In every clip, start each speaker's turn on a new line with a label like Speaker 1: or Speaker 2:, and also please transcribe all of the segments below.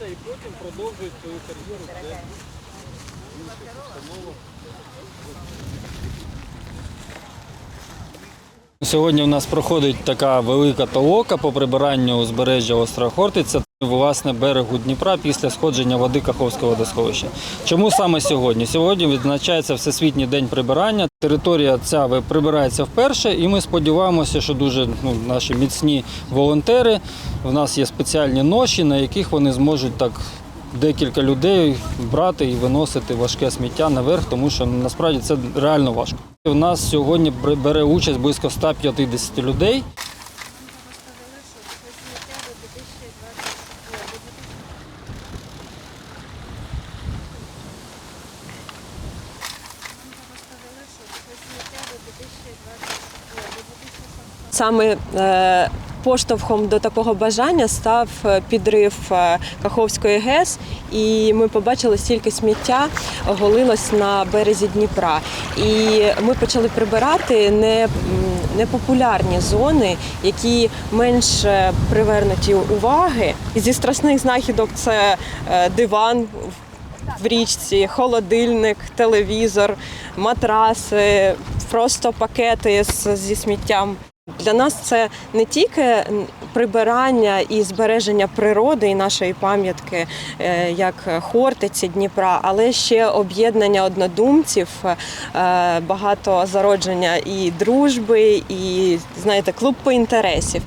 Speaker 1: і потім продовжують свою кар'єру. Сьогодні в нас проходить така велика толока по прибиранню узбережжя острова Хортиця, власне, берегу Дніпра після сходження води Каховського водосховища. Чому саме сьогодні? Сьогодні відзначається Всесвітній день прибирання. Територія ця прибирається вперше, і ми сподіваємося, що дуже ну, наші міцні волонтери. В нас є спеціальні ноші, на яких вони зможуть так декілька людей брати і виносити важке сміття наверх, тому що насправді це реально важко. У нас сьогодні бере участь близько 150 людей.
Speaker 2: Саме е, поштовхом до такого бажання став е, підрив е, Каховської ГЕС, і ми побачили стільки сміття оголилось на березі Дніпра. І ми почали прибирати не, непопулярні зони, які менш привернуті уваги. Зі страшних знахідок це диван в річці, холодильник, телевізор, матраси, просто пакети зі сміттям. Для нас це не тільки прибирання і збереження природи і нашої пам'ятки, е, як Хортиці Дніпра, але ще об'єднання однодумців, е, багато зародження і дружби, і знаєте, клуб по інтересів.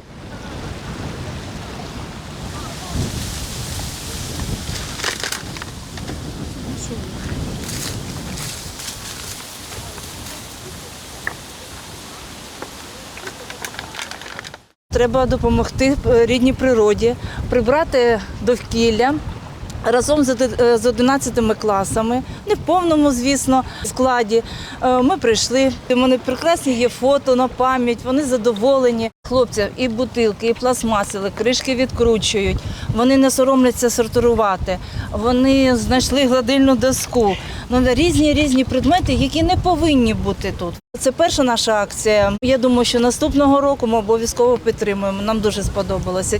Speaker 3: Треба допомогти е, рідній природі, прибрати довкілля. Разом з оди- е, з 11 класами, не в повному, звісно, складі. Е, Ми прийшли. Мене прекрасні є фото на пам'ять. Вони задоволені. Хлопці і бутилки, і пластмасили, кришки відкручують. Вони не соромляться сортувати. Вони знайшли гладильну доску. Ну, різні різні предмети, які не повинні бути тут. Це перша наша акція. Я думаю, що наступного року ми обов'язково підтримуємо. Нам дуже сподобалося.